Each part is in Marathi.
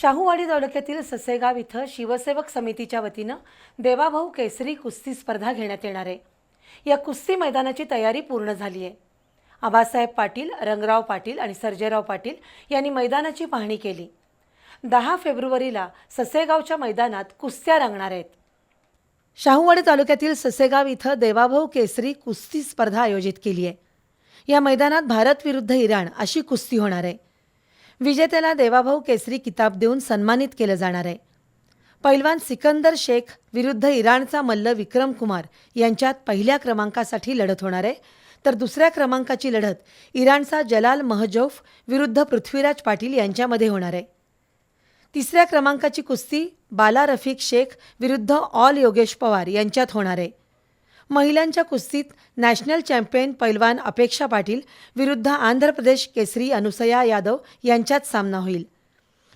शाहूवाडी तालुक्यातील ससेगाव इथं शिवसेवक समितीच्या वतीनं देवाभाऊ केसरी कुस्ती स्पर्धा घेण्यात येणार आहे. या कुस्ती मैदानाची तयारी पूर्ण झाली आहे. आबासाहेब पाटील रंगराव पाटील आणि सर्जेराव पाटील यांनी मैदानाची पाहणी केली. दहा फेब्रुवारीला ससेगावच्या मैदानात कुस्त्या रंगणार आहेत. शाहूवाडी तालुक्यातील ससेगाव इथं देवाभाऊ केसरी कुस्ती स्पर्धा आयोजित केली आहे. या मैदानात भारत विरुद्ध इराण अशी कुस्ती होणार आहे. विजेत्याला देवाभाऊ केसरी किताब देऊन सन्मानित केलं जाणार आहे. पैलवान सिकंदर शेख विरुद्ध इराणचा मल्ल विक्रम कुमार यांच्यात पहिल्या क्रमांकासाठी लढत होणार आहे. तर दुसऱ्या क्रमांकाची लढत इराणचा जलाल महजौफ विरुद्ध पृथ्वीराज पाटील यांच्यामध्ये होणार आहे. तिसऱ्या क्रमांकाची कुस्ती बाला रफिक शेख विरुद्ध ऑल योगेश पवार यांच्यात होणार आहे. महिलांच्या कुस्तीत नॅशनल चॅम्पियन पैलवान अपेक्षा पाटील विरुद्ध आंध्र प्रदेश केसरी अनुसया यादव यांच्यात सामना होईल.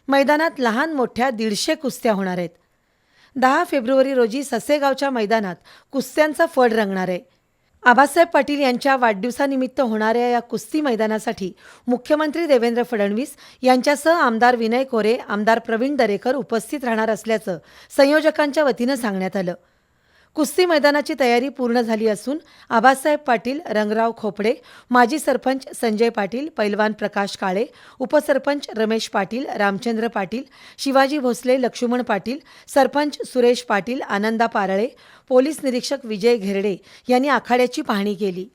मैदानात लहान मोठ्या दीडशे कुस्त्या होणार आहेत. दहा फेब्रुवारी रोजी ससेगावच्या मैदानात कुस्त्यांचा फड रंगणार आहे. आबासाहेब पाटील यांच्या वाढदिवसानिमित्त होणाऱ्या या कुस्ती मैदानासाठी मुख्यमंत्री देवेंद्र फडणवीस यांच्यासह आमदार विनय कोरे आमदार प्रवीण दरेकर उपस्थित राहणार असल्याचं संयोजकांच्या वतीनं सांगण्यात आलं. कुस्ती मैदानाची तयारी पूर्ण झाली असून आबासाहेब पाटील रंगराव खोपडे माजी सरपंच संजय पाटील पैलवान प्रकाश काळे उपसरपंच रमेश पाटील रामचंद्र पाटील शिवाजी भोसले लक्ष्मण पाटील सरपंच सुरेश पाटील आनंदा पारळे पोलीस निरीक्षक विजय घेरडे यांनी आखाड्याची पाहणी केली.